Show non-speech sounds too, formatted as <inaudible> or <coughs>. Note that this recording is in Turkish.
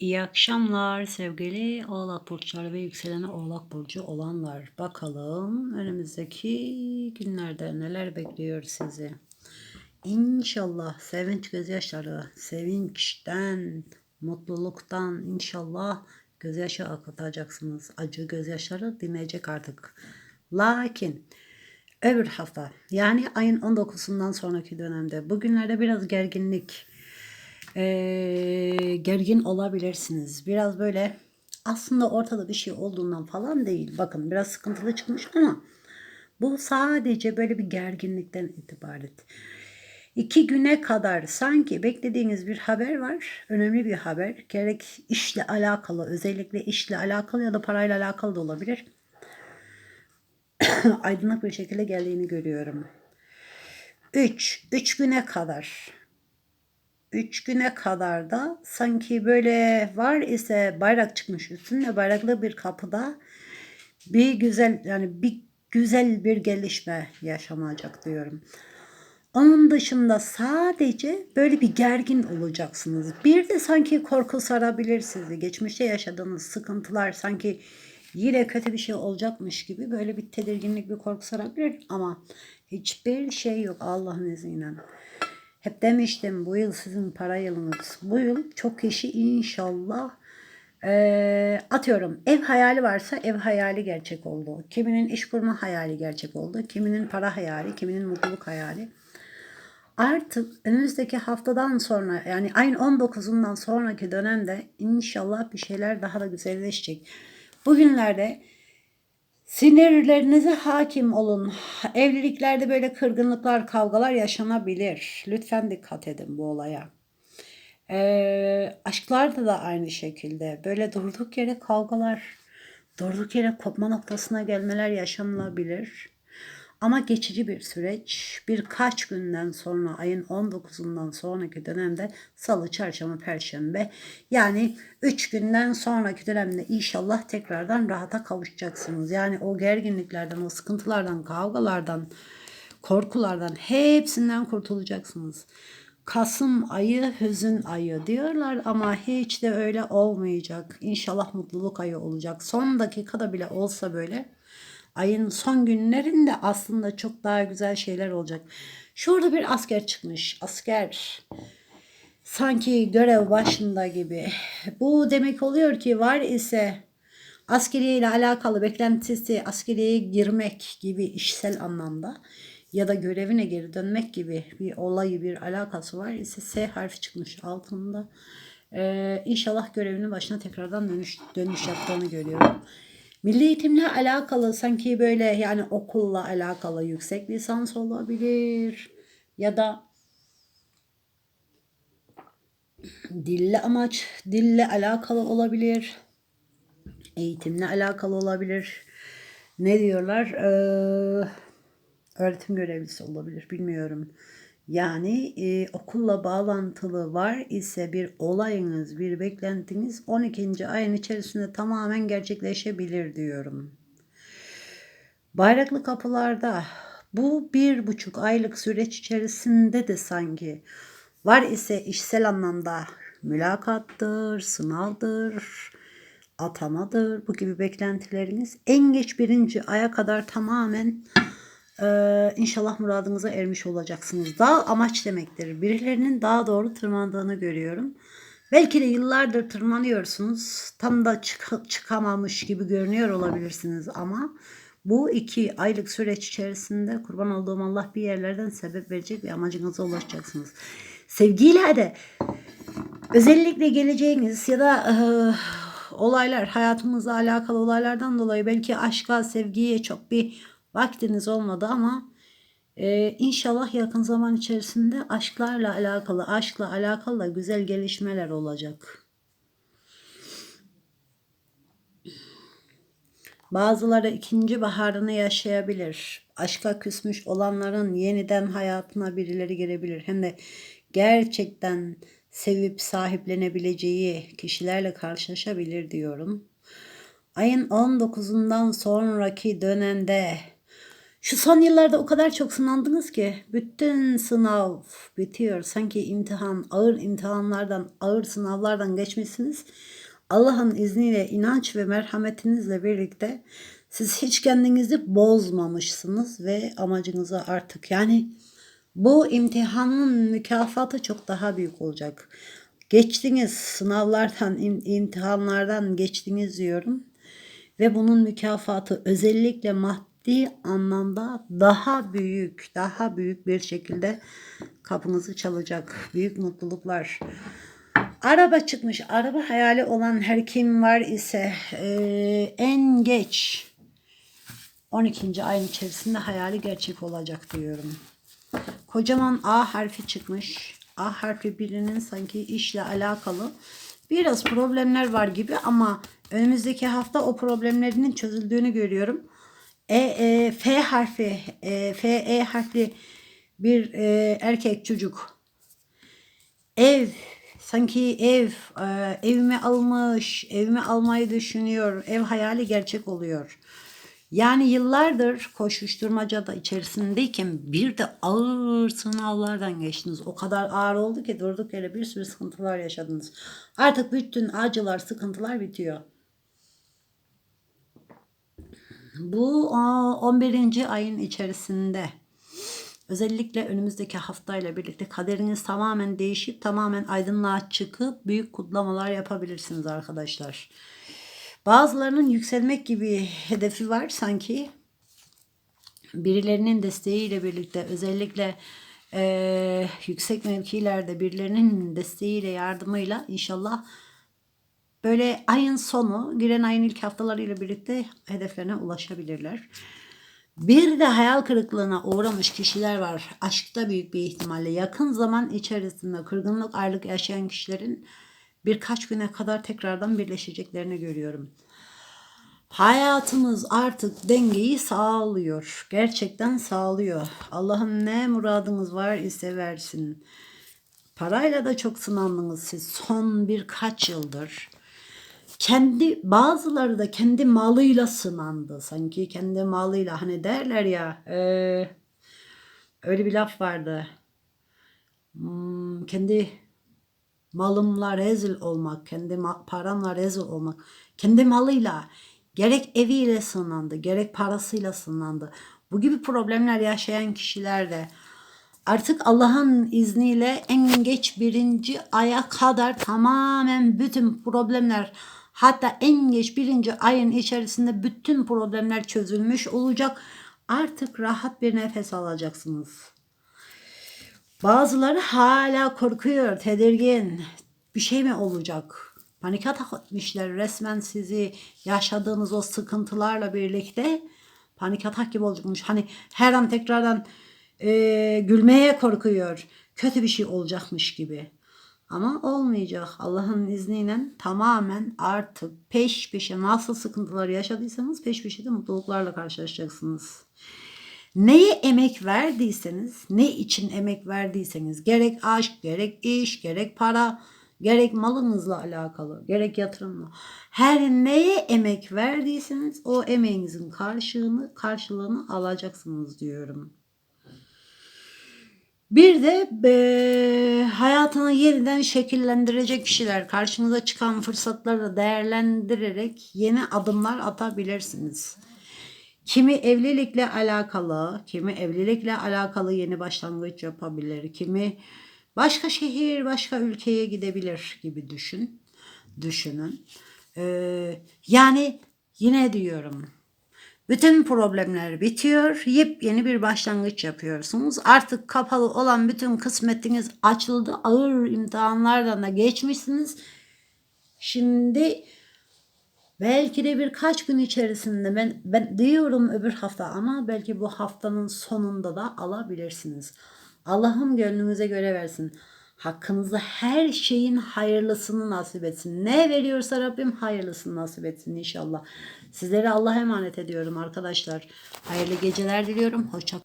İyi akşamlar sevgili Oğlak burçları ve yükseleni Oğlak burcu olanlar. Bakalım önümüzdeki günlerde neler bekliyor sizi. İnşallah sevinç gözyaşları, sevinçten, mutluluktan inşallah gözyaşı akıtacaksınız. Acı gözyaşları dinleyecek artık. Lakin öbür hafta yani ayın 19'undan sonraki dönemde bugünlerde biraz gerginlik, ee, gergin olabilirsiniz. Biraz böyle aslında ortada bir şey olduğundan falan değil. Bakın biraz sıkıntılı çıkmış ama bu sadece böyle bir gerginlikten itibaret. İki güne kadar sanki beklediğiniz bir haber var. Önemli bir haber. Gerek işle alakalı, özellikle işle alakalı ya da parayla alakalı da olabilir. <coughs> Aydınlık bir şekilde geldiğini görüyorum. 3. 3 güne kadar 3 güne kadar da sanki böyle var ise bayrak çıkmış üstünde bayraklı bir kapıda bir güzel yani bir güzel bir gelişme yaşanacak diyorum. Onun dışında sadece böyle bir gergin olacaksınız. Bir de sanki korku sarabilir sizi. Geçmişte yaşadığınız sıkıntılar sanki yine kötü bir şey olacakmış gibi böyle bir tedirginlik, bir korku sarabilir ama hiçbir şey yok Allah'ın izniyle. Hep demiştim bu yıl sizin para yılınız. Bu yıl çok kişi inşallah e, atıyorum ev hayali varsa ev hayali gerçek oldu. Kiminin iş kurma hayali gerçek oldu. Kiminin para hayali, kiminin mutluluk hayali. Artık önümüzdeki haftadan sonra yani ayın 19'undan sonraki dönemde inşallah bir şeyler daha da güzelleşecek. Bugünlerde Sinirlerinize hakim olun. Evliliklerde böyle kırgınlıklar, kavgalar yaşanabilir. Lütfen dikkat edin bu olaya. Ee, aşklarda da aynı şekilde böyle durduk yere kavgalar, durduk yere kopma noktasına gelmeler yaşanılabilir. Ama geçici bir süreç. Birkaç günden sonra ayın 19'undan sonraki dönemde salı, çarşamba, perşembe yani 3 günden sonraki dönemde inşallah tekrardan rahata kavuşacaksınız. Yani o gerginliklerden, o sıkıntılardan, kavgalardan, korkulardan hepsinden kurtulacaksınız. Kasım ayı hüzün ayı diyorlar ama hiç de öyle olmayacak. İnşallah mutluluk ayı olacak. Son dakikada bile olsa böyle ayın son günlerinde aslında çok daha güzel şeyler olacak. Şurada bir asker çıkmış. Asker sanki görev başında gibi. Bu demek oluyor ki var ise askeriye ile alakalı beklentisi askeriye girmek gibi işsel anlamda ya da görevine geri dönmek gibi bir olayı bir alakası var ise S harfi çıkmış altında. Ee, inşallah görevinin başına tekrardan dönüş, dönüş yaptığını görüyorum. Milli eğitimle alakalı sanki böyle yani okulla alakalı yüksek lisans olabilir ya da dille amaç dille alakalı olabilir. Eğitimle alakalı olabilir. Ne diyorlar? Ee, öğretim görevlisi olabilir. Bilmiyorum. Yani e, okulla bağlantılı var ise bir olayınız, bir beklentiniz 12. ayın içerisinde tamamen gerçekleşebilir diyorum. Bayraklı kapılarda bu bir buçuk aylık süreç içerisinde de sanki var ise işsel anlamda mülakattır, sınavdır, atamadır bu gibi beklentileriniz en geç birinci aya kadar tamamen ee, inşallah muradınıza ermiş olacaksınız. Dağ amaç demektir. Birilerinin daha doğru tırmandığını görüyorum. Belki de yıllardır tırmanıyorsunuz. Tam da çık çıkamamış gibi görünüyor olabilirsiniz ama bu iki aylık süreç içerisinde kurban olduğum Allah bir yerlerden sebep verecek ve amacınıza ulaşacaksınız. Sevgiyle de özellikle geleceğiniz ya da e, olaylar hayatımızla alakalı olaylardan dolayı belki aşka, sevgiye çok bir vaktiniz olmadı ama e, inşallah yakın zaman içerisinde aşklarla alakalı, aşkla alakalı da güzel gelişmeler olacak. Bazıları ikinci baharını yaşayabilir. Aşka küsmüş olanların yeniden hayatına birileri girebilir. Hem de gerçekten sevip sahiplenebileceği kişilerle karşılaşabilir diyorum. Ayın 19'undan sonraki dönemde Şu son yıllarda o kadar çok sınandınız ki bütün sınav bitiyor. Sanki imtihan, ağır imtihanlardan, ağır sınavlardan geçmişsiniz. Allah'ın izniyle, inanç ve merhametinizle birlikte siz hiç kendinizi bozmamışsınız ve amacınıza artık yani bu imtihanın mükafatı çok daha büyük olacak. Geçtiniz sınavlardan, im- imtihanlardan geçtiniz diyorum. Ve bunun mükafatı özellikle maddi anlamda daha büyük, daha büyük bir şekilde kapınızı çalacak. Büyük mutluluklar. Araba çıkmış. Araba hayali olan her kim var ise eee, en geç 12. ayın içerisinde hayali gerçek olacak diyorum. Kocaman A harfi çıkmış. A harfi birinin sanki işle alakalı biraz problemler var gibi ama önümüzdeki hafta o problemlerinin çözüldüğünü görüyorum. E, e, F harfi, e, F, E harfli bir e, erkek çocuk. Ev sanki ev e, evimi almış evimi almayı düşünüyor ev hayali gerçek oluyor. Yani yıllardır koşuşturmacada içerisindeyken bir de ağır sınavlardan geçtiniz. O kadar ağır oldu ki durduk yere bir sürü sıkıntılar yaşadınız. Artık bütün acılar sıkıntılar bitiyor bu aa, 11. ayın içerisinde özellikle önümüzdeki haftayla birlikte kaderiniz tamamen değişip tamamen aydınlığa çıkıp büyük kutlamalar yapabilirsiniz arkadaşlar. Bazılarının yükselmek gibi hedefi var sanki. Birilerinin desteğiyle birlikte özellikle eee, yüksek mevkilerde birilerinin desteğiyle yardımıyla inşallah Böyle ayın sonu, giren ayın ilk haftalarıyla birlikte hedeflerine ulaşabilirler. Bir de hayal kırıklığına uğramış kişiler var. Aşkta büyük bir ihtimalle yakın zaman içerisinde kırgınlık, ayrılık yaşayan kişilerin birkaç güne kadar tekrardan birleşeceklerini görüyorum. Hayatımız artık dengeyi sağlıyor. Gerçekten sağlıyor. Allah'ım ne muradınız var ise versin. Parayla da çok sınandınız siz son birkaç yıldır. Kendi bazıları da kendi malıyla sınandı. Sanki kendi malıyla hani derler ya eee, öyle bir laf vardı. Hmm, kendi malımla rezil olmak, kendi paramla rezil olmak, kendi malıyla gerek eviyle sınandı, gerek parasıyla sınandı. Bu gibi problemler yaşayan kişiler de artık Allah'ın izniyle en geç birinci aya kadar tamamen bütün problemler hatta en geç birinci ayın içerisinde bütün problemler çözülmüş olacak. Artık rahat bir nefes alacaksınız. Bazıları hala korkuyor, tedirgin. Bir şey mi olacak? Panik atak etmişler resmen sizi yaşadığınız o sıkıntılarla birlikte panik atak gibi olacakmış. Hani her an tekrardan e, gülmeye korkuyor. Kötü bir şey olacakmış gibi. Ama olmayacak. Allah'ın izniyle tamamen artık peş peşe nasıl sıkıntılar yaşadıysanız peş peşe de mutluluklarla karşılaşacaksınız. Neye emek verdiyseniz, ne için emek verdiyseniz, gerek aşk, gerek iş, gerek para, gerek malınızla alakalı, gerek yatırımla. Her neye emek verdiyseniz o emeğinizin karşılığını, karşılığını alacaksınız diyorum. Bir de eee, hayatını yeniden şekillendirecek kişiler karşınıza çıkan fırsatları değerlendirerek yeni adımlar atabilirsiniz. Kimi evlilikle alakalı, kimi evlilikle alakalı yeni başlangıç yapabilir, kimi başka şehir, başka ülkeye gidebilir gibi düşün, düşünün. Eee, yani yine diyorum, bütün problemler bitiyor. Yepyeni bir başlangıç yapıyorsunuz. Artık kapalı olan bütün kısmetiniz açıldı. Ağır imtihanlardan da geçmişsiniz. Şimdi belki de birkaç gün içerisinde ben, ben diyorum öbür hafta ama belki bu haftanın sonunda da alabilirsiniz. Allah'ım gönlünüze göre versin. Hakkınızda her şeyin hayırlısını nasip etsin. Ne veriyorsa Rabbim hayırlısını nasip etsin inşallah. Sizlere Allah'a emanet ediyorum arkadaşlar. Hayırlı geceler diliyorum. Hoşça